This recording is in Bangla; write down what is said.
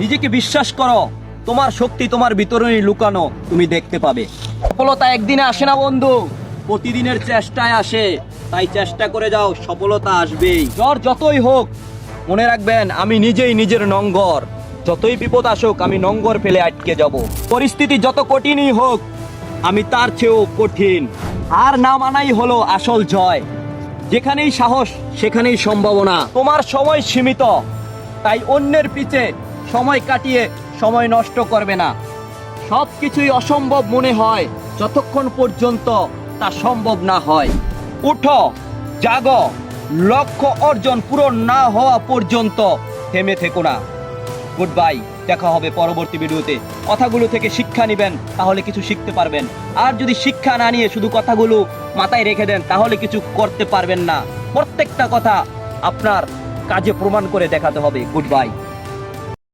নিজেকে বিশ্বাস করো, তোমার শক্তি তোমার ভিতরেই লুকানো, তুমি দেখতে পাবে। সফলতা একদিনে আসে না, বন্ধু। প্রতিদিনের চেষ্টায় আসে, তাই চেষ্টা করে যাও, সফলতা আসবেই। জ্বর যতই হোক, মনে রাখবেন, আমি নিজেই নিজের নঙ্গর। যতই বিপদ আসুক, আমি নঙ্গর ফেলে আটকে যাব। পরিস্থিতি যত কঠিনই হোক, আমি তার চেয়েও কঠিন। আর না মানাই হলো আসল জয়। যেখানেই সাহস, সেখানেই সম্ভাবনা। তোমার সময় সীমিত, তাই অন্যের পিছে সময় কাটিয়ে সময় নষ্ট করবে না। সব কিছুই অসম্ভব মনে হয়, যতক্ষণ পর্যন্ত তা সম্ভব না হয়। উঠো, জাগো, লক্ষ্য অর্জন পূরণ না হওয়া পর্যন্ত থেমে থেকো না। গুড বাই দেখা হবে পরবর্তী ভিডিওতে। কথাগুলো থেকে শিক্ষা নেবেন, তাহলে কিছু শিখতে পারবেন। আর যদি শিক্ষা না নিয়ে শুধু কথাগুলো মাথায় রেখে দেন, তাহলে কিছু করতে পারবেন না। প্রত্যেকটা কথা আপনার কাজে প্রমাণ করে দেখাতে হবে। Good bye